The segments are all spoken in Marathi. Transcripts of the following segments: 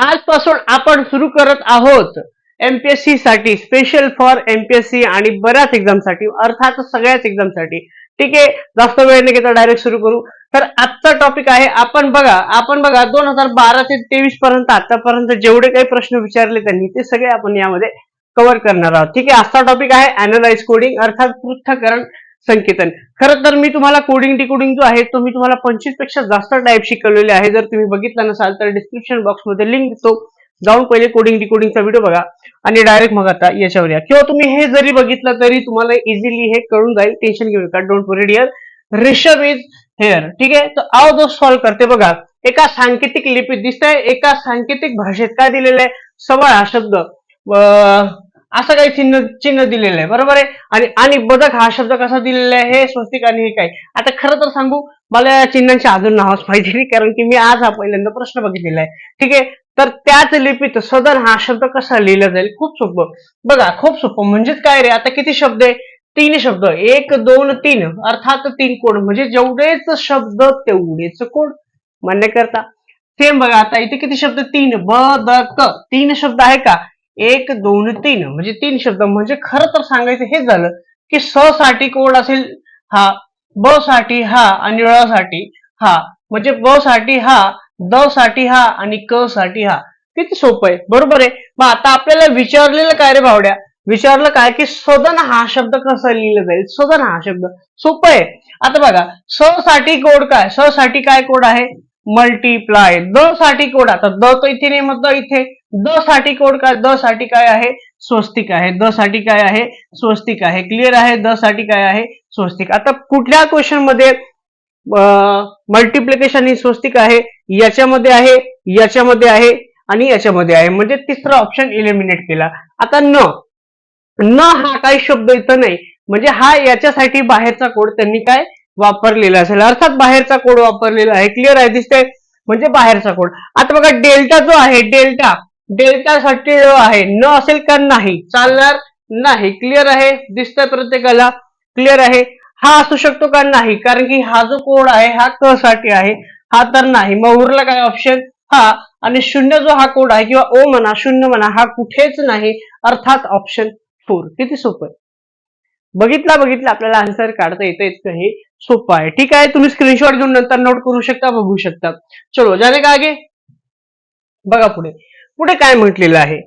आजपासून आपण सुरू करत आहोत एमपीएससी साठी स्पेशल फॉर एमपीएससी आणि बऱ्याच एक्झामसाठी अर्थात सगळ्याच एक्झामसाठी. ठीक आहे? जास्त वेळ नाही घेता डायरेक्ट सुरू करू. तर आजचा टॉपिक आहे आपण बघा आपण बघा दोन हजार बारा ते तेवीस पर्यंत आतापर्यंत जेवढे काही प्रश्न विचारले त्यांनी ते सगळे आपण यामध्ये कव्हर करणार आहोत. ठीक आहे? आजचा टॉपिक आहे अॅनालाइज कोडिंग अर्थात पृथ्थकरण संकेतन. खरं तर मी तुम्हाला कोडिंग डिकोडिंग जो आहे तो मी तुम्हाला पंचवीसपेक्षा जास्त टाईप शिकवलेले आहे. जर तुम्ही बघितला नसाल तर डिस्क्रिप्शन बॉक्समध्ये लिंक देतो. जाऊन पहिले कोडिंग डिकोडिंगचा व्हिडिओ बघा आणि डायरेक्ट मग आता याच्यावर या. किंवा तुम्ही हे जरी बघितलं तरी तुम्हाला इझिली हे कळून जाईल. टेन्शन घेऊ नका. Don't worry dear Rishabh is here ठीक आहे? तर आव जो सॉल्व्ह करते बघा. एका सांकेतिक लिपीत दिसतंय. एका सांकेतिक भाषेत काय दिलेलं आहे? सवाळ हा शब्द. असं काही चिन्ह चिन्ह दिलेलं आहे. बरोबर आहे? आणि आणि बदक हा शब्द कसा दिलेला आहे? हे स्वस्तिक आणि हे काय? आता खरं तर सांगू मला या चिन्हांची अजून नावच माहिती नाही कारण की मी आज हा पहिल्यांदा प्रश्न बघितलेला आहे. ठीक आहे? तर त्याच लिपीत सदन हा शब्द कसा लिहिला जाईल? खूप सोपं. बघा खूप सोपं. म्हणजेच काय रे? आता किती शब्द आहे? तीन शब्द. एक दोन तीन. अर्थात तीन कोड. म्हणजे जेवढेच शब्द तेवढेच कोड. मान्य करता. सेम बघा आता इथे किती शब्द? तीन. ब द क तीन शब्द आहे का? एक दोन तीन. म्हणजे तीन शब्द. म्हणजे खरं तर सांगायचं हे झालं की स साठी कोड असेल? हा. ब साठी हा आणि ळ साठी हा. म्हणजे ब साठी हा द साठी हा आणि क साठी हा. किती सोपं आहे. बरोबर आहे? मग आता आपल्याला विचारलेलं काय रे भावड्या? विचारलं काय की सदन हा शब्द कसा लिहिला जाईल? सदन हा शब्द. सोपं आहे. आता बघा स साठी कोड काय? स साठी काय कोड आहे? मल्टिप्लाय द साठी कोड आता द तर इथे नाही मग इथे. द साठी कोड काय? द साठी काय आहे? स्वस्तिक आहे. द साठी काय आहे? स्वस्तिक आहे. क्लिअर आहे? द साठी काय आहे? स्वस्तिक. आता कुठल्या क्वेश्चनमध्ये मल्टिप्लिकेशन ही स्वस्तिक आहे? याच्यामध्ये आहे याच्यामध्ये आहे आणि याच्यामध्ये आहे. म्हणजे तिसरा ऑप्शन इलिमिनेट केला. आता न. न हा काही शब्द इथं नाही. म्हणजे हा याच्यासाठी बाहेरचा कोड त्यांनी काय? वापरलेला असेल. अर्थात बाहेरचा कोड वापरलेला आहे. क्लिअर आहे दिसतंय? म्हणजे बाहेरचा कोड. आता बघा डेल्टा जो आहे डेल्टा डेल्टासाठी जो आहे न असेल का नाही? चालणार नाही. क्लिअर आहे? दिसतंय प्रत्येकाला. क्लिअर आहे? हा असू शकतो का नाही? कारण की हा जो कोड आहे हा क साठी आहे? हा तर नाही. मग उरला काय ऑप्शन हा. आणि शून्य जो हा कोड आहे किंवा ओ म्हणा शून्य म्हणा हा कुठेच नाही. अर्थात ऑप्शन फोर किती सोपं आहे. बघितला बघितला. आपल्याला आन्सर काढता येतं इतकं हे सोपं आहे. ठीक आहे तुम्ही स्क्रीनशॉट घेऊन नंतर नोट करू शकता बघू शकता. चलो जाने का आगे? बघा पुढे. पुढे काय म्हटलेलं आहे?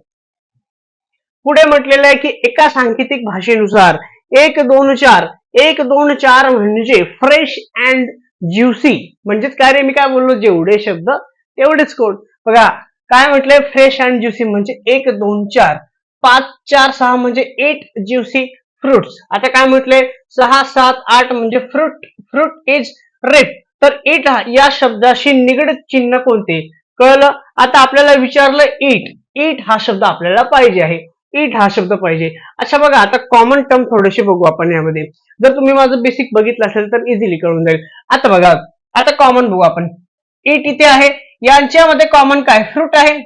पुढे म्हटलेलं आहे की एका सांकेतिक भाषेनुसार एक दोन चार एक दोन चार म्हणजे फ्रेश अँड ज्युसी म्हणजेच काय रे? मी काय बोललो? जेवढे शब्द तेवढेच कोण बघा काय म्हटलंय? फ्रेश अँड ज्युसी म्हणजे एक दोन चार. पाच चार सहा म्हणजे एट ज्युसी फ्रुट्स आता काय म्हटलंय? सहा सात आठ म्हणजे फ्रूट फ्रूट इज रेड तर इट या शब्दाशी निगडीत चिन्ह कोणते? कळलं? आता आपल्याला विचारलं इट इट हा शब्द आपल्याला पाहिजे आहे. इट हा शब्द पाहिजे. अच्छा बघा आता कॉमन टर्म थोडेसे बघू आपण यामध्ये. जर तुम्ही माझं बेसिक बघितलं असेल तर इझिली कळून जाईल. आता बघा आता कॉमन बघू आपण. इट इथे आहे. यांच्यामध्ये कॉमन काय? फ्रूट आहे.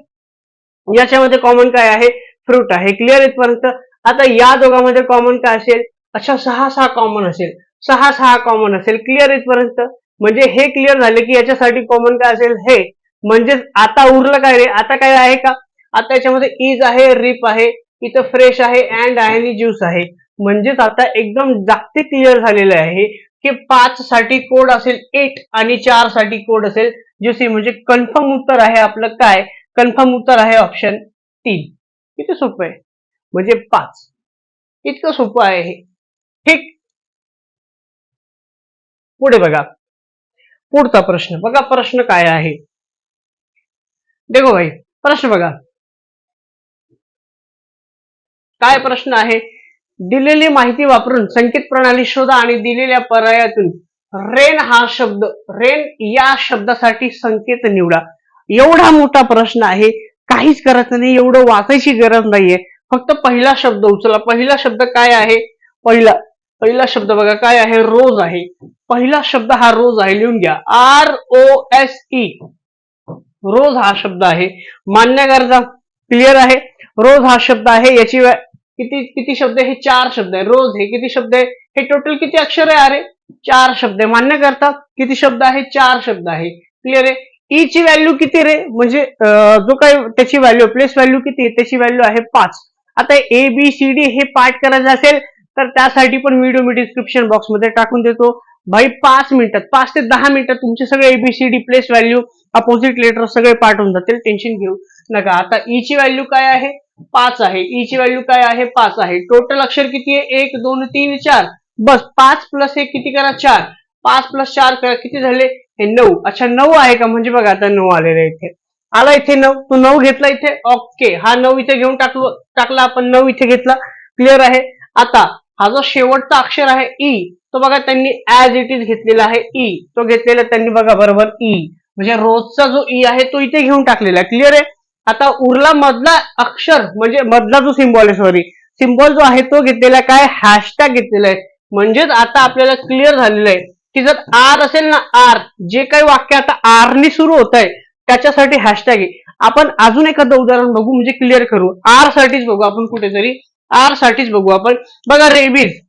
याच्यामध्ये कॉमन काय आहे? फ्रूट आहे. क्लिअर इथपर्यंत? आता या दोघांमध्ये कॉमन काय असेल? अशा सहा सहा कॉमन असेल. सहा सहा कॉमन असेल. क्लिअर इथपर्यंत? म्हणजे हे क्लिअर झाले की याच्यासाठी कॉमन काय असेल? हे. म्हणजेच आता उरलं काय रे? आता काय आहे का? आता याच्यामध्ये इज आहे रिप आहे इथं फ्रेश आहे अँड आहे आणि ज्यूस आहे. म्हणजेच आता एकदम जागतिक क्लिअर झालेलं आहे की पाच साठी कोड असेल एट आणि चारसाठी कोड असेल. ज्युसी म्हणजे कन्फर्म उत्तर आहे आपलं काय? कन्फर्म उत्तर आहे ऑप्शन तीन. किती सोपं आहे? म्हणजे पाच. इतकं सोपं आहे हे. ठीक. पुढे बघा. पुढचा प्रश्न. बघा प्रश्न काय आहे. देखो भाई प्रश्न बघा. काय प्रश्न आहे? दिलेली माहिती वापरून संकेत प्रणाली शोधा आणि दिलेल्या पर्यायातून रेन हा शब्द रेन या शब्दासाठी संकेत निवडा. एवढा मोठा प्रश्न आहे. काहीच करायचं नाही. एवढं वाचायची गरज नाहीये. फक्त पहिला शब्द उचला. पहिला शब्द काय आहे? पहिला पहिला शब्द बघा काय आहे? रोज आहे. पहिला शब्द हा रोज आहे. लिहून घ्या. R O S E rose हा शब्द आहे. मान्य गरजा क्लिअर आहे. रोज हा शब्द आहे. याची किती किती शब्द आहे? हे चार शब्द आहे. रोज हे किती शब्द आहे? हे टोटल किती अक्षर आहे? अरे चार शब्द आहे. मान्य करता किती शब्द आहे? चार शब्द आहे. क्लिअर आहे? ई ची व्हॅल्यू किती रे? म्हणजे जो काही त्याची व्हॅल्यू प्लेस व्हॅल्यू किती? आहे? त्याची व्हॅल्यू आहे पाच. आता ए बी सी डी हे पाठ करायचं असेल तर त्यासाठी पण व्हिडिओ मी डिस्क्रिप्शन बॉक्समध्ये टाकून देतो. भाई पाच मिनिटात पाच ते दहा मिनिटात तुमचे सगळे A B C D place value opposite letter सगळे पाठवून जातील. टेन्शन घेऊ नका. आता ई ची व्हॅल्यू काय आहे? पाच आहे. ई ची व्हॅल्यू काय आहे? पाच आहे. टोटल अक्षर किती आहे? एक दोन तीन चार. बस पाच प्लस हे किती करा? चार. पाच प्लस चार करा. किती झाले? हे नऊ. अच्छा नऊ आहे का? म्हणजे बघा आता नऊ आलेले इथे आला इथे नऊ तो नऊ घेतला इथे? ओके हा नऊ इथे घेऊन टाकलो टाकला आपण नऊ इथे घेतला. क्लिअर आहे? आता हा जो शेवटचा अक्षर आहे ई तो बघा त्यांनी ऍज इट इज घेतलेला आहे ई तो घेतलेला त्यांनी बघा बरोबर ई म्हणजे रोजचा जो ई आहे तो इथे घेऊन टाकलेला आहे. क्लिअर आहे? आता उरला मधला अक्षर म्हणजे मधला जो सिम्बॉल आहे सॉरी सिम्बॉल जो आहे तो घेतलेला आहे काय? हॅशटॅग घेतलेला आहे. म्हणजेच आता आपल्याला क्लिअर झालेलं आहे की जर आर असेल ना आर जे काही वाक्य आता आरनी सुरू होत आहे त्याच्यासाठी हॅशटॅग आहे. आपण अजून एखादं उदाहरण बघू म्हणजे क्लिअर करू. आर साठीच बघू आपण कुठेतरी. आर साठीच बघू आपण. बघा रेबीज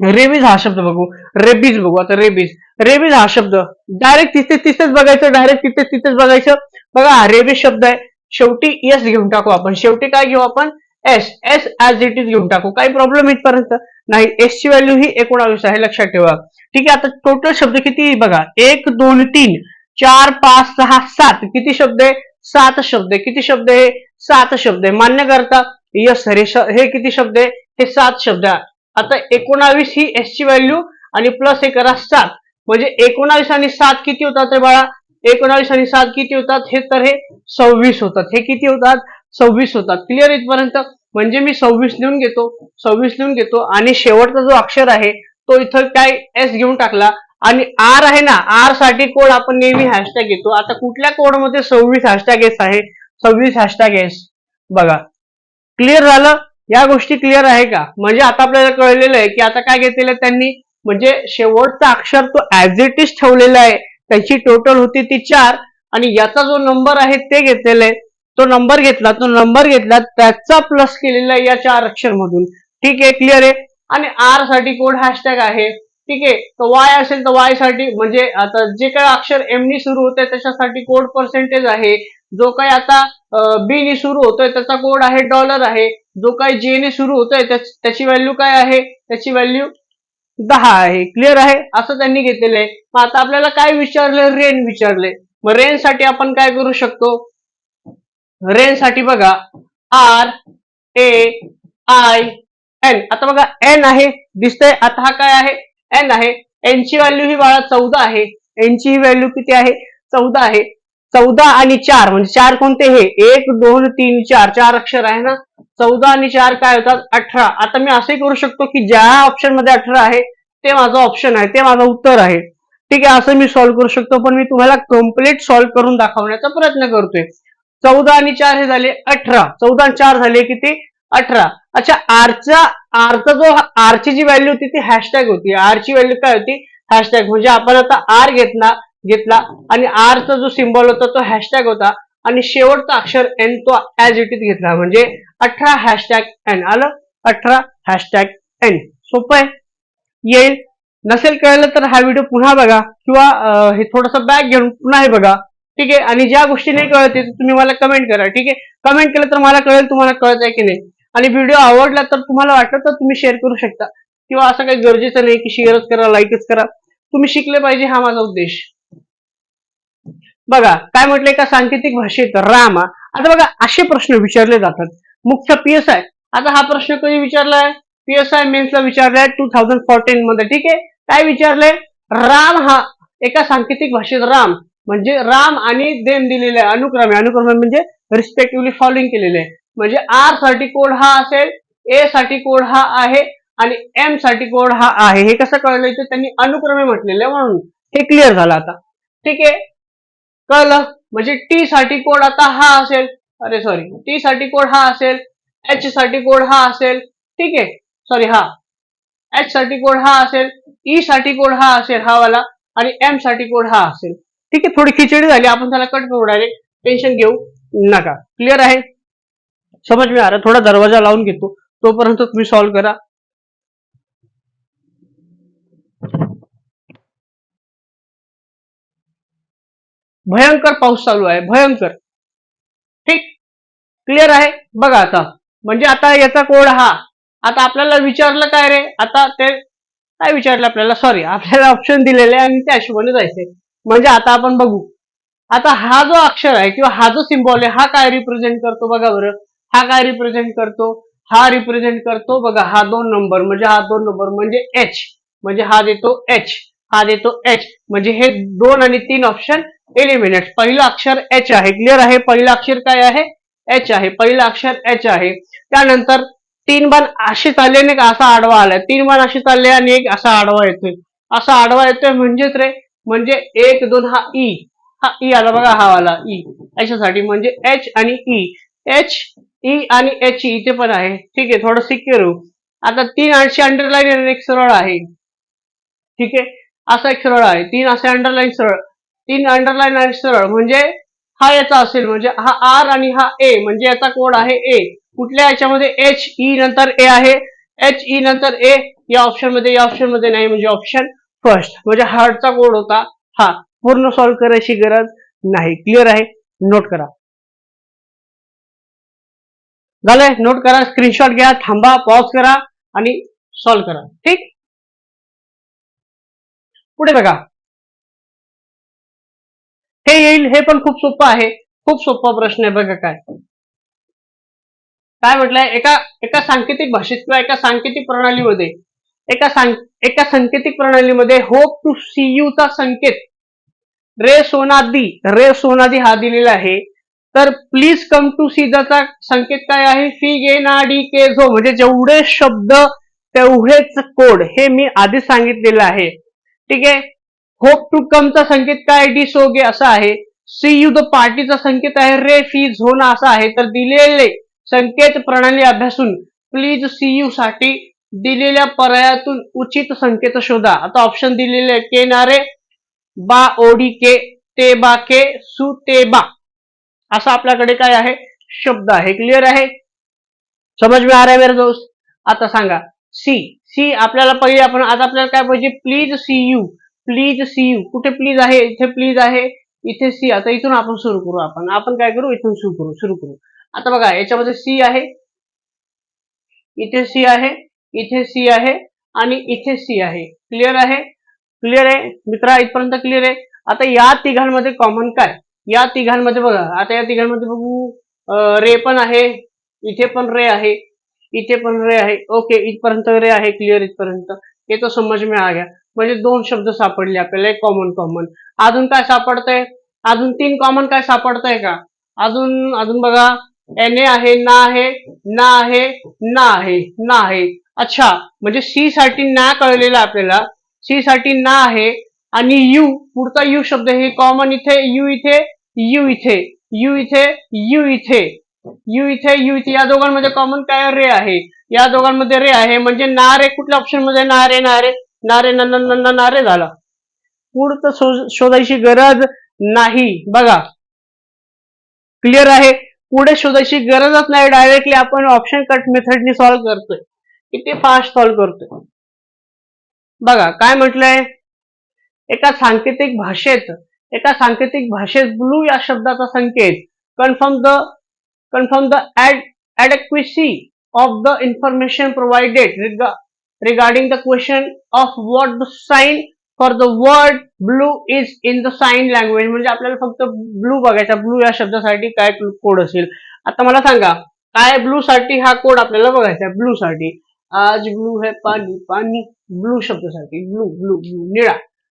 रेबीज हा शब्द बघू. रेबीज बघू. आता रेबीज रेबीज हा शब्द. डायरेक्ट तिथे तिथेच बघायचं डायरेक्ट तिथे तिथेच बघायचं. बघा हा रेबीज शब्द आहे. शेवटी एस घेऊन टाकू आपण. शेवटी काय घेऊ आपण? S S as it is घेऊन टाकू. काही प्रॉब्लेम इथपर्यंत नाही. एस ची व्हॅल्यू ही एकोणावीस आहे. लक्षात ठेवा. ठीक आहे आता टोटल शब्द किती बघा. एक दोन तीन. चार पाच सहा सात. किती शब्द आहे? सात शब्द किती शब्द आहे? सात शब्द आहे. मान्य करता यस सर हे किती शब्द आहे? हे सात शब्द आता एकोणावीस ही एस ची व्हॅल्यू आणि प्लस हे करा सात. म्हणजे एकोणावीस आणि सात किती होतात रे बाळा? एकोणावीस आणि सात किती होतात? हे तर हे सव्वीस होतात. हे किती होतात? सव्वीस होतात. क्लिअर इथपर्यंत? म्हणजे मी सव्वीस लिहून घेतो. सव्वीस लिहून घेतो. आणि शेवटचा जो अक्षर आहे तो इथं काय एस घेऊन टाकला? आणि आर आहे ना आरसाठी कोड आपण नेहमी हॅशटॅग घेतो. आता कुठल्या कोडमध्ये सव्वीस हॅशटॅग एस आहे? सव्वीस हॅशटॅग एस बघा. क्लिअर झालं? या गोष्टी क्लिअर आहे का? म्हणजे आता आपल्याला कळलेलं आहे की आता काय घेतलेलं आहे त्यांनी? म्हणजे शेवटचा अक्षर तो ऍज इट इज ठेवलेला आहे. त्याची टोटल होती ती चार. आणि याचा जो नंबर आहे ते घेतलेला आहे. तो नंबर घेतला तो नंबर घेतला त्याचा प्लस केलेला आहे या चार अक्षर मधून ठीक आहे क्लिअर आहे? आणि आरसाठी कोड हॅशटॅग आहे. ठीक आहे? तर वाय असेल तर वायसाठी म्हणजे आता जे काही अक्षर एमनी सुरू होते त्याच्यासाठी कोड पर्सेंटेज आहे. जो काही आता बी ने सुरू होतोय त्याचा कोड आहे डॉलर आहे. जो काही जे ने सुरू होतोय त्याची व्हॅल्यू काय आहे? त्याची व्हॅल्यू दहा आहे. क्लिअर आहे? असं त्यांनी घेतलेलं आहे. मग आता आपल्याला काय विचारलं? रेन विचारले मग रेन साठी आपण काय करू शकतो? रेन साठी बघा. आर ए आय एन आता बघा एन आहे. दिसतंय. आता हा काय आहे? एन आहे. एनची व्हॅल्यू ही बाळा चौदा आहे. एनची ही व्हॅल्यू किती आहे? चौदा आहे. चौदा आणि चार म्हणजे चार कोणते हे? एक दोन तीन चार. चार अक्षर आहे ना? चौदा आणि चार काय होतात? अठरा. आता मी असंही करू शकतो की ज्या ऑप्शनमध्ये अठरा आहे ते माझं ऑप्शन आहे ते माझं उत्तर आहे. ठीक आहे असं मी सॉल्व्ह करू शकतो पण मी तुम्हाला कंप्लीट सॉल्व्ह करून दाखवण्याचा प्रयत्न करतोय. चौदा आणि चार हे झाले अठरा. चौदा आणि चार झाले किती? अठरा. अच्छा आरचा आरचा जो आरची जी व्हॅल्यू होती ती हॅशटॅग होती. आरची व्हॅल्यू काय होती? हॅशटॅग म्हणजे आपण आता आर घेतला घेतला आणि आरचा जो सिम्बॉल होता तो हॅशटॅग होता. आणि शेवटचा अक्षर एन तो ऍज इट इज घेतला. म्हणजे अठरा हॅशटॅग एन आलं? अठरा हॅशटॅग एन सोपं आहे? येईल. नसेल कळलं तर हा व्हिडिओ पुन्हा बघा. किंवा हे थोडंसं बॅग घेऊन पुन्हा हे बघा. ठीक आहे? आणि ज्या गोष्टी नाही कळत तुम्ही मला कमेंट करा. ठीक आहे? कमेंट केलं तर मला कळेल तुम्हाला कळत आहे की नाही. आणि व्हिडिओ आवडला तर तुम्हाला वाटलं तर तुम्ही शेअर करू शकता. किंवा असं काही गरजेचं नाही की शेअरच करा लाईकच करा. तुम्ही शिकले पाहिजे हा माझा उद्देश. बघा काय म्हटलंय का सांकेतिक भाषेत? राम. आता बघा असे प्रश्न विचारले जातात. मुख्य पीएसआय आता हा प्रश्न कधी विचारलाय? पीएसआय मेन्सला विचारलाय टू थाउजंड फोर्टीन मध्ये. ठीक आहे? काय विचारलंय? राम हा एका सांकेतिक भाषेत राम. म्हणजे राम आणि देम दिलेले आहे अनुक्रमे. अनुक्रमे म्हणजे रिस्पेक्टिव्हली फॉलोइंग केलेले. आहे म्हणजे आरसाठी कोड हा असेल ए साठी कोड हा आहे आणि एमसाठी कोड हा आहे. हे कसं कळलं इथे? त्यांनी अनुक्रमे म्हटलेले म्हणून. हे क्लिअर झालं आता. ठीक आहे? कळलं? म्हणजे टी साठी कोड आता हा असेल. अरे सॉरी टी साठी कोड हा असेल. एच साठी कोड हा असेल. ठीक आहे? सॉरी हा. एच साठी कोड हा असेल. ई साठी कोड हा असेल हा वाला. आणि एमसाठी कोड हा असेल. ठीक आहे? थोडी खिचडी झाली. आपण त्याला कट करू डायरेक्ट टेन्शन घेऊ नका. क्लिअर आहे? समज मी अरे थोडा दरवाजा लावून घेतो. तोपर्यंत तुम्ही सॉल्व्ह करा. भयंकर पाऊस चालू आहे. भयंकर. ठीक? क्लिअर आहे? बघा आता. म्हणजे आता याचा कोड हा. आता आपल्याला विचारलं काय रे? आता ते काय विचारलं आपल्याला? सॉरी आपल्याला ऑप्शन दिलेले आहे आणि त्या हिशोबाने जायचे म्हणजे आता आपण बघू. आता हा जो अक्षर आहे किंवा हा जो सिम्बॉल आहे हा काय रिप्रेझेंट करतो बघा बरं. हा काय रिप्रेझेंट करतो? हा रिप्रेझेंट करतो. बघा हा दोन नंबर म्हणजे हा दोन नंबर म्हणजे एच म्हणजे हा देतो एच हा देतो एच म्हणजे हे दोन आणि तीन ऑप्शन एलिमिनेट पहिलं अक्षर एच आहे. क्लिअर आहे? पहिलं अक्षर काय आहे? एच आहे. पहिलं अक्षर एच आहे. त्यानंतर तीन बाण असे चालले नाही का? असा आडवा आलाय. तीन बाण असे चालले आणि एक असा आडवा येतोय. असा आडवा येतोय म्हणजेच रे म्हणजे एक दोन हा ई हा ई आला बघा हा आला ई याच्यासाठी म्हणजे एच आणि ई एच ई आणि एच ई इथे पण आहे. ठीक आहे थोडं सिक्युअर आता तीन आठशे अंडरलाईन आणि एक सरळ आहे. ठीक आहे असा एक सरळ आहे. तीन असे अंडरलाईन सरळ. तीन अंडरलाईन आणि सरळ म्हणजे हा याचा असेल म्हणजे हा आर आणि हा ए म्हणजे याचा कोड आहे ए कुठल्या याच्यामध्ये एच ई नंतर ए आहे? एच ई नंतर ए या ऑप्शनमध्ये या ऑप्शनमध्ये नाही म्हणजे ऑप्शन फर्स्ट म्हणजे हार्टचा कोड होता. हा पूर्ण सॉल्व्ह करायची गरज नाही. क्लिअर आहे? नोट करा. झालंय. नोट करा स्क्रीनशॉट घ्या थांबा पॉज करा आणि सॉल्व्ह करा. ठीक? पुढे बघा. हे येईल हे पण खूप सोपं आहे. खूप सोपा प्रश्न आहे बघा काय. काय म्हटलंय? एका एका सांकेतिक भाषेत किंवा एका सांकेतिक प्रणालीमध्ये एका सांक एका सांकेतिक प्रणालीमध्ये होप टू सी यू चा संकेत. रे सोनादी. रे सोनादी हा दिलेला आहे. तर प्लीज कम टू सी चा संकेत काय आहे? फी एन ना डी के झो म्हणजे जेवढे शब्द तेवढेच कोड हे मी आधी सांगितलेलं आहे. ठीक आहे? होप टू कम चा संकेत काय डी सोगे असा आहे. सी यू द पार्टीचा संकेत आहे. रे फी झोन असा आहे. तर दिलेले संकेत प्रणाली अभ्यासून प्लीज सी यू साठी दिलेल्या पर्यायातून उचित संकेत शोधा. आता ऑप्शन दिलेले के नारे बा ओडी के ते बा के सु ते बा असा आपल्याकडे काय आहे? शब्द आहे. क्लिअर आहे? समज मी आ रहा जाऊस. दोस्त आता सांगा. सी सी आपल्याला पहिले आपण आता आपल्याला काय पाहिजे? Please see you please see you कुठे प्लीज आहे? इथे प्लीज आहे. इथे सी आता इथून आपण सुरू करू आपण. आपण काय करू? इथून सुरू करू. सुरू करू. आता बघा याच्यामध्ये सी आहे. इथे सी आहे. इथे सी आहे. आणि इथे सी आहे. क्लिअर आहे? क्लिअर आहे? मित्रा इथपर्यंत क्लिअर आहे? आता या तिघांमध्ये कॉमन काय? या तिघांमध्ये बघा आता या तिघांमध्ये बघू रे पण आहे इथे पण रे आहे इथे पण रे आहे ओके इथपर्यंत रे आहे क्लिअर इथपर्यंत. हे तो समज में आ गया म्हणजे दोन शब्द सापडले आपल्याला एक कॉमन कॉमन अजून काय सापडतंय? अजून तीन कॉमन काय सापडतंय का? अजून अजून बघा एन ए आहे ना आहे ना आहे ना आहे ना आहे. अच्छा म्हणजे सी साठी ना कळलेलं आपल्याला. सी साठी ना आहे आणि यू पुढचा यू शब्द हे कॉमन इथे यू इथे यू इथे यू इथे यू इथे. यू इथे यू इथे या दोघांमध्ये कॉमन काय रे आहे? या दोघांमध्ये रे आहे म्हणजे ना रे कुठल्या ऑप्शनमध्ये ना रे ना रे? नारे ना रे झाला. पुढचं शोधायची गरज नाही. बघा. क्लिअर आहे? पुढे शोधायची गरजच नाही. डायरेक्टली आपण ऑप्शन कट मेथडनी सॉल्व्ह करतोय. किती फास्ट सॉल्व्ह करतोय? बघा काय म्हटलंय? एका सांकेतिक भाषेत एका सांकेतिक भाषेत ब्लू या शब्दाचा संकेत. Confirm the confirm the add of of the information rega- regarding the question of what the sign for the word blue is in the sign language म्हणजे आपल्याला फक्त ब्लू बघायचा ब्लू या शब्दासाठी काय कोड असेल. आता मला सांगा काय ब्लू साठी हा कोड आपल्याला बघायचा ब्लू साठी. आज ब्लू है पाणी पाणी ब्लू शब्दासाठी. ब्लू ब्लू ब्लू निळा.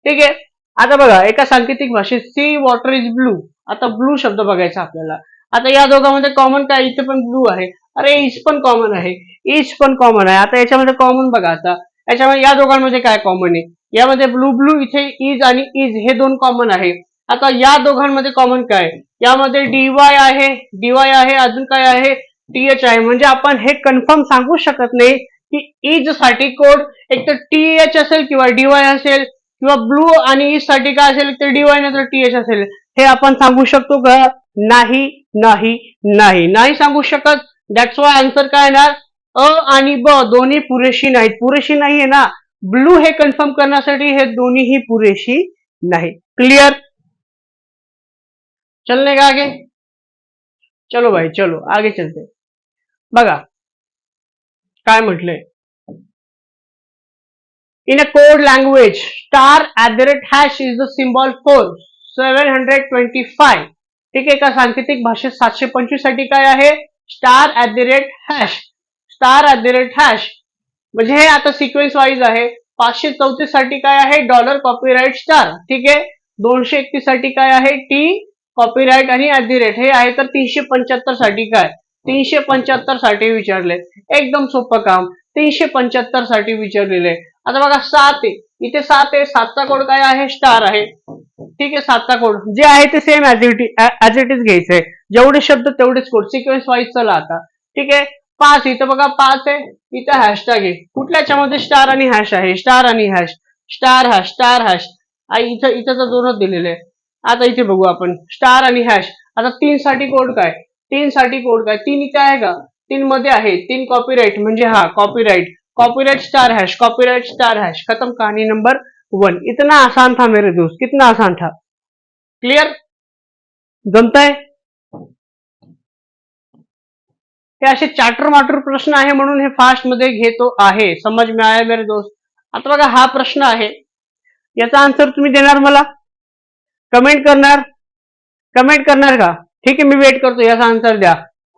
ठीक आहे? आता बघा एका सांकेतिक भाषेत सी वॉटर इज ब्लू आता ब्लू शब्द बघायचा आपल्याला. आता या दोघांमध्ये कॉमन काय? इथे पण ब्लू आहे. अरे इज पण कॉमन आहे. इज पण कॉमन आहे. आता याच्यामध्ये कॉमन बघा आता. याच्यामध्ये या दोघांमध्ये काय कॉमन आहे? यामध्ये ब्लू ब्लू इथे इज आणि इज हे दोन कॉमन आहे. आता या दोघांमध्ये कॉमन काय? यामध्ये डीवाय आहे. डीवाय आहे. अजून काय आहे? टीएच आहे. म्हणजे आपण हे कन्फर्म सांगू शकत नाही की इजसाठी कोड एक तर टीएच असेल किंवा डीवाय असेल. किंवा ब्लू आणि ईस्टसाठी काय असेल तर डीवाय नंतर टीएच असेल हे आपण सांगू शकतो का? नाही नाही नाही. नाही सांगू शकत. दॅट्स वाय आन्सर काय येणार? अ आणि ब दोन्ही पुरेशी नाहीत. पुरेशी नाहीये ना. ब्लू हे कन्फर्म करण्यासाठी हे दोन्हीही पुरेशी नाही क्लिअर चलने का आगे. चलो भाई चलो. आगे चलते. बघा. काय म्हटलंय? In a code language star at the rate hash is the symbol for seven hundred twenty five ठीक आहे का? सांकेतिक भाषेत सातशे पंचवीससाठी काय आहे? Star at the rate hash star at the rate hash म्हणजे हे आता सिक्वेन्स वाईज आहे. पाचशे चौतीससाठी काय आहे? डॉलर कॉपीराईट स्टार ठीक आहे? दोनशे एकतीससाठी काय आहे? टी कॉपीराईट आणि ऍट दी रेट हे आहे तर तीनशे पंच्याहत्तरसाठी काय? तीनशे पंच्याहत्तरसाठी विचारले. एकदम सोपं काम. तीनशे पंच्याहत्तरसाठी विचारलेले. आता बघा सात आहे. इथे सात आहे सातचा कोड काय आहे? स्टार आहे. ठीक आहे सातचा कोड. जे आहे ते same as it as it is घ्यायचंय. जेवढे शब्द तेवढेच कोड सिक्वेन्स वाईज चला आता. ठीक आहे? पाच इथं बघा पाच आहे. इथं हॅशटॅग आहे. कुठल्याच्यामध्ये स्टार आणि हॅश आहे? स्टार आणि hash star hash star hash इथं इथं तर दोनच दिलेले आहे आता इथे बघू आपण. स्टार आणि हॅश आता तीन साठी कोड काय? तीन साठी कोड काय? तीन इथे आहे का? तीन मध्ये आहे. तीन कॉपीराईट म्हणजे हा copyright copyright star hash copyright star hash खत्म कहानी नंबर वन इतना आसान था मेरे दोस्त, कितना आसान था। क्लियर जमता है? हे असे चाटर माटर प्रश्न हे फास्ट मध्ये? घेतो आहे समज में आया मेरे दोस्त. आता बघा, हा प्रश्न आहे. याचा आन्सर तुम्ही देणार मला? कमेंट करणार? कमेंट करणार का? ठीक आहे, मी वेट करतो. याचा आन्सर द्या.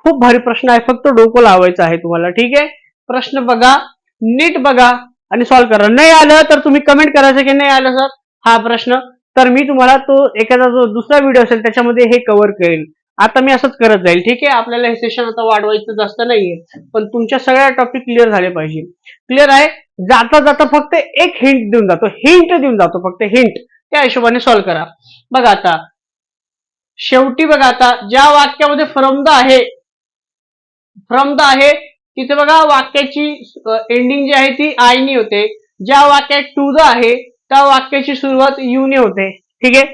खूप भारी प्रश्न आहे, फक्त डोकं लावायचं आहे ठीक आहे? प्रश्न बघा. नीट बघा आणि सॉल्व्ह करा. नाही आलं तर तुम्ही कमेंट करायचं की नाही आलं सर हा प्रश्न. तर मी तुम्हाला तो एखादा जो दुसरा व्हिडिओ असेल त्याच्यामध्ये हे कव्हर करेल. आता मी असंच करत जाईल ठीक आहे? आपल्याला हे सेशन आता वाढवायचं जास्त नाहीये पण तुमच्या सगळ्या टॉपिक क्लिअर झाले पाहिजे. क्लिअर आहे? जाता जाता फक्त एक हिंट देऊन जातो. हिंट देऊन जातो फक्त हिंट त्या हिशोबाने सॉल्व्ह करा. बघा आता. शेवटी बघा आता ज्या वाक्यामध्ये फ्रॉम द आहे फ्रॉम द आहे तिथे बघा वाक्याची एंडिंग जी आहे ती आयनी होते. ज्या वाक्यात टू द आहे त्या वाक्याची सुरुवात युने होते. ठीक आहे?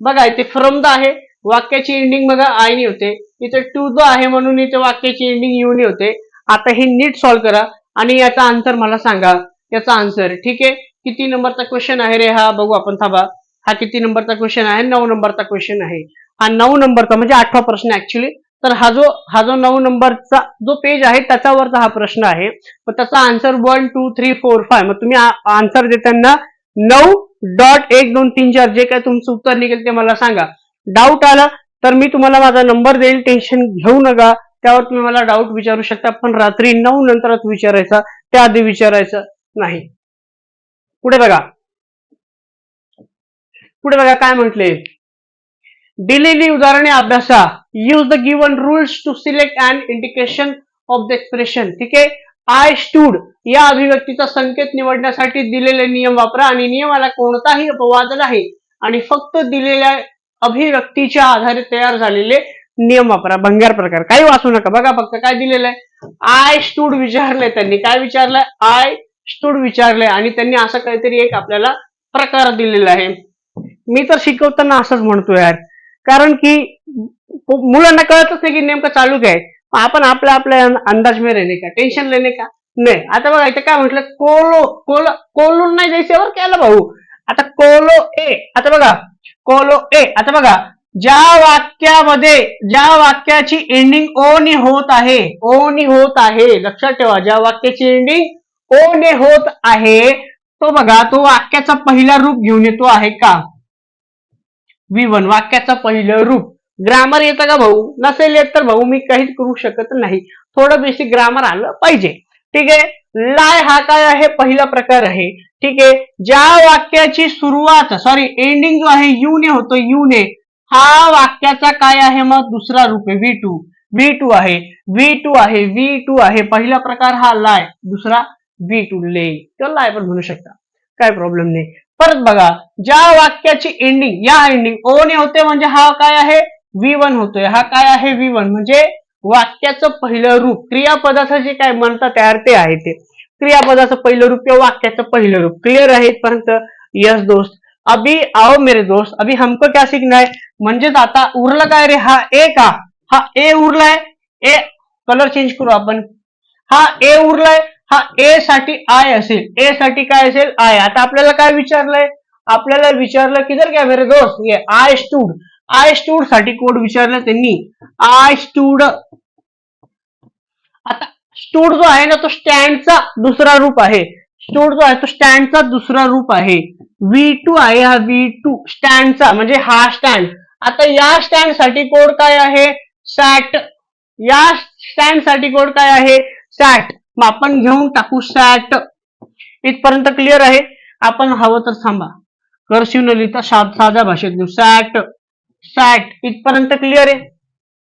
बघा इथे फ्रॉम द आहे वाक्याची एंडिंग बघा आयनी होते. इथे टू द आहे म्हणून इथे वाक्याची एंडिंग युने होते. आता हे नीट सॉल्व्ह करा आणि याचा आन्सर मला सांगा. याचा आन्सर ठीक आहे? किती नंबरचा क्वेश्चन आहे रे हा? बघू आपण थांबा. हा किती नंबरचा क्वेश्चन आहे? नऊ नंबरचा क्वेश्चन आहे. हा नऊ नंबरचा म्हणजे आठवा प्रश्न ऍक्च्युली तर हा जो हा जो नऊ नंबरचा जो पेज आहे त्याच्यावरचा हा प्रश्न आहे. मग त्याचा answer one two three four five मग तुम्ही आन्सर देताना नऊ डॉट एक दोन तीन चार जे काय तुमचं उत्तर निघेल ते मला सांगा. डाऊट आला तर मी तुम्हाला माझा नंबर देईल. टेन्शन घेऊ नका. त्यावर तुम्ही मला डाऊट विचारू शकता. पण रात्री नऊ नंतरच विचारायचा. त्याआधी विचारायचं नाही. पुढे बघा. पुढे बघा काय म्हटले. दिलेली उदाहरणे अभ्यासा. Use the given rules to select and indication of the expression ठीक आहे? आय स्टूड या अभिव्यक्तीचा संकेत निवडण्यासाठी दिलेले नियम वापरा आणि नियमाला कोणताही अपवाद नाही. आणि फक्त दिलेल्या अभिव्यक्तीच्या आधारे तयार झालेले नियम वापरा. भंगार प्रकार. काही वाचू नका. बघा फक्त काय दिलेलं आहे. आय स्टूड विचारले त्यांनी. काय विचारलंय? I stood विचारलंय. आणि त्यांनी असं काहीतरी एक आपल्याला प्रकार दिलेला आहे. मी तर शिकवताना असंच म्हणतो यार. कारण की मुलांना कळतच नाही की नेमकं चालू काय. आपण आपल्या आपल्या अंदाज मे रहने का? टेन्शन लेने का? नाही. आता बघा इथे काय म्हटलं? कोलो कोलो कोलून नाही जायचे बरं केलं भाऊ? आता कोलो ए आता बघा. कोलो ए आता बघा. ज्या वाक्यामध्ये ज्या वाक्याची एंडिंग ओ ने होत आहे ओ ने होत आहे लक्षात ठेवा ज्या वाक्याची एंडिंग ओ ने होत आहे तो बघा तो वाक्याचा पहिला रूप घेऊन येतो आहे का? वी वन वाक्याचं पहिलं रूप. ग्रामर येतं का भाऊ? नसेल येत तर भाऊ मी काहीच करू शकत नाही. थोडं बेसिक ग्रामर आलं पाहिजे. ठीक आहे? लाय हा काय आहे? पहिला प्रकार आहे. ठीक आहे? ज्या वाक्याची सुरुवात सॉरी एंडिंग जो आहे यू ने होतो यू ने. हा वाक्याचा काय आहे मग? दुसरा रूप आहे व्ही टू व्ही टू आहे. व्ही टू आहे व्ही टू आहे. पहिला प्रकार हा लाय दुसरा व्ही टू ले किंवा लाय पण म्हणू शकता. काय प्रॉब्लेम नाही. परत बघा ज्या वाक्याची एंडिंग या एंडिंग ओ ने होते म्हणजे हा काय आहे? व्ही वन होतोय. हा काय आहे? व्ही वन म्हणजे वाक्याचं पहिलं रूप. क्रियापदाचं जे काय म्हणतात तयार ते आहे ते. क्रियापदाचं पहिलं रूप किंवा वाक्याचं पहिलं रूप. क्लिअर आहे इथपर्यंत? यस दोस्त. अभी आओ मेरे दोस्त. अभी हमको क्या सीखना है? म्हणजेच आता उरलं काय रे? हा ए का? हा ए उरलाय. ए कलर चेंज करू आपण. हा ए उरलाय. हा ए साठी आय असेल. ए साठी काय असेल? आय आता आपल्याला काय विचारलंय? आपल्याला विचारलं की जर काय मेरे दोस्त ये आय स्टूड आय स्टूडसाठी कोड विचारला त्यांनी. आय स्टूड आता स्टूड जो आहे ना तो स्टँडचा दुसरा रूप आहे. स्टूड जो आहे तो स्टँडचा दुसरा रूप आहे. व्ही टू आहे हा व्ही टू स्टँडचा म्हणजे हा स्टँड आता या स्टँडसाठी कोड काय आहे? सॅट या स्टँडसाठी कोड काय आहे? सॅट मग आपण घेऊन टाकू सॅट इथपर्यंत क्लिअर आहे. आपण हवं तर थांबा. कर्सिव न लिहिता साध्या भाषेत घेऊ. सॅट सॅट इथपर्यंत क्लिअर आहे.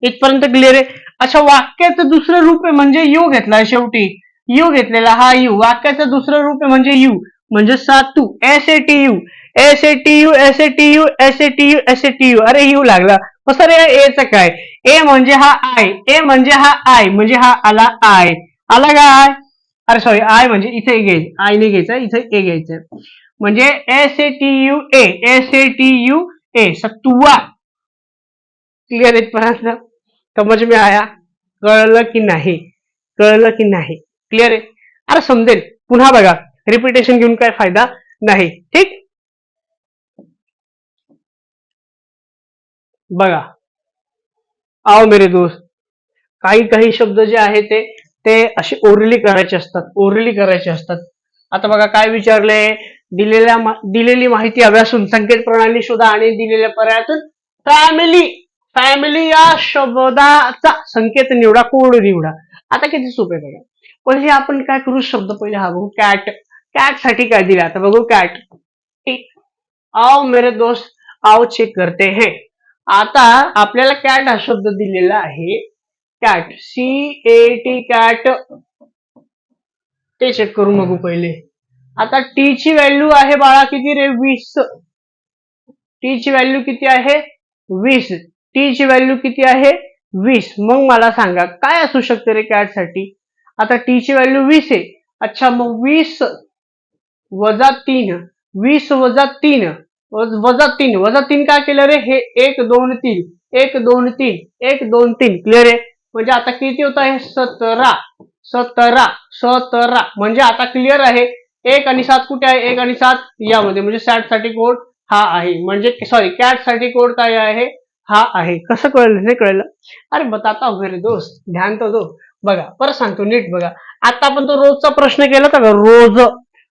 इथपर्यंत क्लिअर आहे. अशा वाक्याचं दुसरं रूप आहे म्हणजे यू घेतलाय शेवटी. यू घेतलेला हा यू. वाक्याचं दुसरं रूप आहे म्हणजे यू. म्हणजे सातू. S A T U S A T U S A T U S A T U S A T U अरे यू लागला. कसं रे? एच काय? ए म्हणजे हा आय ए म्हणजे हा आय म्हणजे हा आला आय आला का आय? अरे सॉरी आय म्हणजे इथे घ्यायचं आय ने घ्यायचं इथे ए घ्यायचं. म्हणजे S A T U A S A T U A सत्तुआ clear इथपर्यंत समज मी आया कळलं की नाही? कळलं की नाही? क्लिअर आहे? अरे समजेल पुन्हा बघा रिपिटेशन घेऊन काय फायदा नाही ठीक? बघा. आओ मेरे दोस्त काही काही शब्द जे आहे ते ते असे ओरली करायचे असतात ओरली करायचे असतात. आता बघा काय विचारले दिलेल्या मा- दिलेली माहिती अभ्यासून संकेत प्रणाली शोधा आणि दिलेल्या पर्यायातून फॅमिली फॅमिली या शब्दाचा संकेत निवडा कोड निवडा. आता किती सोपे बघा. पहिले आपण काय करू? शब्द पहिले हा बघू. कॅट कॅटसाठी काय दिलं? आता बघू कॅट ठीक. आओ मेरे दोस्त आओ चेक करते हैं. आता आपल्याला कॅट हा शब्द दिलेला आहे. Cat C A T cat ते चेक करून बघू पहिले. आता टी ची व्हॅल्यू आहे बाळा किती रे? वीस. टी ची व्हॅल्यू किती आहे? वीस. टी ची व्हॅल्यू किती आहे? वीस. मग मला सांगा काय असू शकते रे कॅटसाठी? आता टी ची व्हॅल्यू वीस आहे. अच्छा मग वीस वजा तीन. वीस वजा तीन. वजा तीन. वजा तीन काय केलं रे? हे एक दोन तीन. एक दोन तीन. एक दोन तीन. क्लिअर आहे? म्हणजे आता किती होत आहे? सतरा. सतरा. सतरा. म्हणजे आता क्लिअर आहे. एक आणि सात कुठे आहे? एक आणि सात यामध्ये. म्हणजे सॅटसाठी कोड हा आहे. म्हणजे सॉरी कॅटसाठी कोड काय आहे? हा आहे. कसं कळलं? नाही कळलं? अरे बताता आता वगैरे दोस्त. ध्यान तो दो. बघा परत सांगतो नीट बघा. आता आपण तो रोजचा प्रश्न केला होता का? रोज.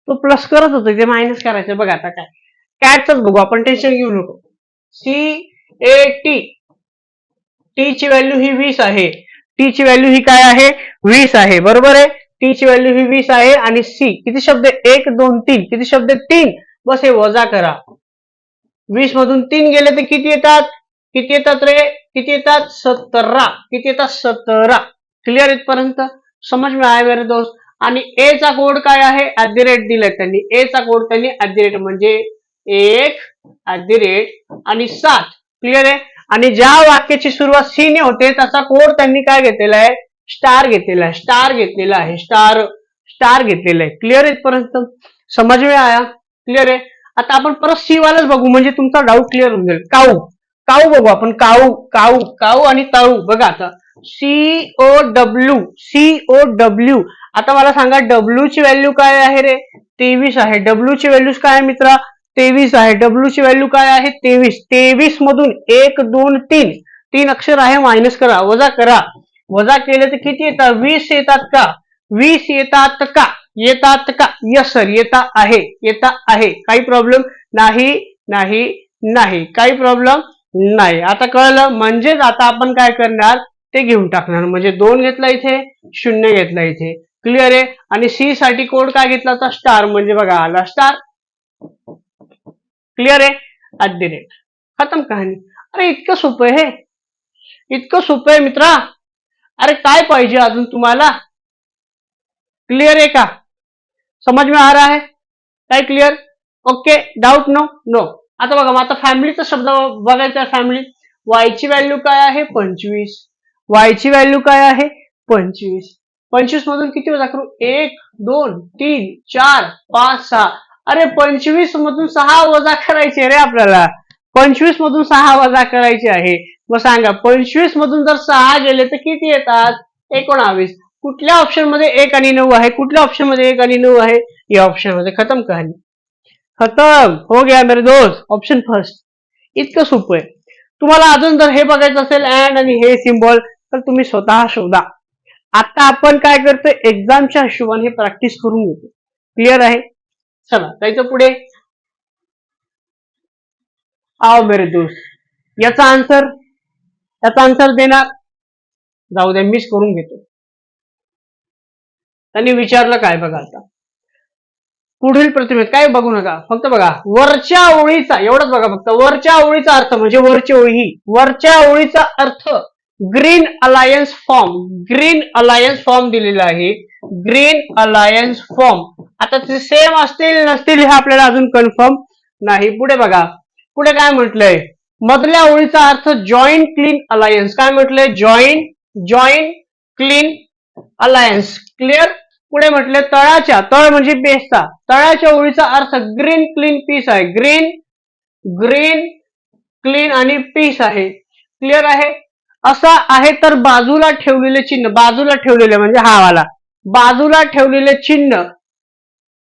तो प्लस करत होतो. ते मायनस करायचं. बघा आता काय. कॅटच बघू. आपण टेन्शन घेऊ नको. सी ए टी टी ची व्हॅल्यू ही वीस आहे. टी ची व्हॅल्यू ही काय आहे? वीस आहे. बरोबर आहे? टी ची व्हॅल्यू ही वीस आहे आणि सी किती शब्द? एक दोन तीन. किती शब्द? तीन. बस हे वजा करा. वीस मधून तीन गेले तर किती येतात? किती येतात रे? किती येतात? सतरा. किती येतात? सतरा. क्लिअर इथपर्यंत समज में आहे मेरे दोस्त. आणि ए चा कोड काय आहे? ऍट दी रेट दिलाय त्यांनी. ए चा कोड त्यांनी ऍट दी रेट म्हणजे एक ऍट दी रेट आणि सात. क्लिअर आहे? आणि ज्या वाक्याची सुरुवात सी ने होते त्याचा कोड त्यांनी काय घेतलेला आहे? स्टार घेतलेला आहे. स्टार घेतलेला आहे. स्टार स्टार घेतलेला आहे. क्लिअर इथपर्यंत समज में आया क्लिअर आहे? आता आपण परत सी वालाच बघू. म्हणजे तुमचा डाऊट क्लिअर होऊन जाईल. काऊ. काऊ बघू आपण. काऊ काऊ काऊ आणि ताऊ बघा आता. C O W C O W आता मला सांगा डब्ल्यू ची व्हॅल्यू काय आहे रे? तेवीस आहे. डब्ल्यू ची व्हॅल्यू काय आहे मित्रा? तेवीस आहे. डब्ल्यू ची व्हॅल्यू काय आहे? तेवीस. तेवीस मधून एक दोन तीन. तीन अक्षर आहे मायनस करा. वजा करा. वजा केले तर किती येतात? वीस येतात का? वीस येतात का? येतात का? यस सर येता आहे. येता आहे. काही प्रॉब्लेम नाही नाही नाही. काही प्रॉब्लेम नाही. आता कळलं? म्हणजेच आता आपण काय करणार? ते घेऊन टाकणार. म्हणजे दोन घेतला इथे शून्य घेतला इथे. क्लिअर आहे? आणि सी साठी कोड काय घेतला होता? स्टार म्हणजे बघा आला स्टार क्लिअर आहे? ऍट दी रेट खतम कहाणी. अरे इतकं सोपं आहे हे. इतकं सोपं आहे मित्रा. अरे काय पाहिजे अजून तुम्हाला? क्लिअर आहे का? समज में आ रहा है काय clear okay doubt no no आता बघा मग आता फॅमिलीचा शब्द बघायचा आहे फॅमिली वायची व्हॅल्यू काय आहे? पंचवीस. वायची व्हॅल्यू काय आहे? पंचवीस. पंचवीस मधून किती वजा करू? एक दोन तीन चार पाच सहा. अरे पंचवीस मधून सहा वजा करायचे रे आपल्याला. पंचवीस मधून सहा वजा करायचे आहे. मग सांगा पंचवीस मधून जर सहा गेले तर किती येतात? एकोणावीस. कुठल्या ऑप्शनमध्ये एक आणि नऊ आहे? कुठल्या ऑप्शनमध्ये एक आणि नऊ आहे? या ऑप्शनमध्ये खतम कहाणी. खतम. हो गया मेरे दोस्त. ऑप्शन फर्स्ट इतकं सोपं आहे. तुम्हाला अजून जर हे बघायचं असेल अँड आणि हे सिम्बॉल तर तुम्ही स्वतः शोधा. आता आपण काय करतोय? एक्झामच्या हिशोबाने हे प्रॅक्टिस करून घेतो क्लिअर आहे? चला जायचं पुढे. आओ मेरे दोस्त याचा आन्सर याचा आन्सर देणार. जाऊ द्या मिस करून घेतो. त्यांनी विचारलं काय बघा आता. पुढील प्रतिमेत काय बघू नका फक्त बघा वरच्या ओळीचा एवढंच बघा फक्त वरच्या ओळीचा अर्थ म्हणजे वरची ओळी ही वरच्या ओळीचा अर्थ. Green alliance form green alliance form दिलेला आहे. ग्रीन अलायन्स फॉर्म आता ते सेम असतील नसतील हे आपल्याला अजून कन्फर्म नाही. पुढे बघा. पुढे काय म्हटलंय? मधल्या ओळीचा अर्थ जॉईंट क्लीन अलायन्स काय म्हटलंय? Joint joint clean alliance clear पुढे म्हटले तळाच्या तळ म्हणजे बेसचा तळाच्या ओळीचा अर्थ ग्रीन क्लीन पीस आहे. ग्रीन ग्रीन क्लीन आणि पीस आहे. क्लिअर आहे? असा आहे तर बाजूला ठेवलेले चिन्ह बाजूला ठेवलेले म्हणजे हा वाला. बाजूला ठेवलेले चिन्ह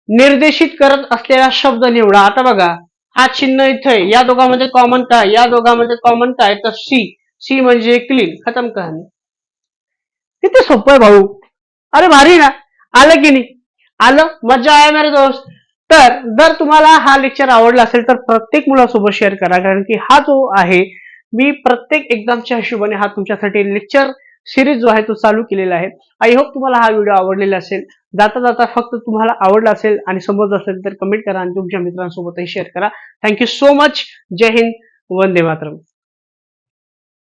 निर्देशित करत असलेला शब्द निवडा. आता बघा हा चिन्ह इथे आहे. या दोघांमध्ये कॉमन काय? या दोघांमध्ये कॉमन काय? तर सी सी म्हणजे क्लीन खतम कहाणी. किती सोपं आहे भाऊ. अरे भारी ना. आलं की नाही? आलं? मजा आहे मेरे दोस्त. तर जर तुम्हाला हा लेक्चर आवडला असेल तर प्रत्येक मुलासोबत शेअर करा. कारण की हा जो आहे मी प्रत्येक एक्झामच्या हिशोबाने हा तुमच्यासाठी लेक्चर सिरीज जो आहे तो चालू केलेला आहे. आय होप तुम्हाला हा व्हिडिओ आवडलेला असेल. जाता जाता फक्त तुम्हाला आवडला असेल आणि समजलं असेल तर कमेंट करा आणि तुमच्या मित्रांसोबतही शेअर करा. थँक्यू सो मच जय हिंद. वंदे मातरम.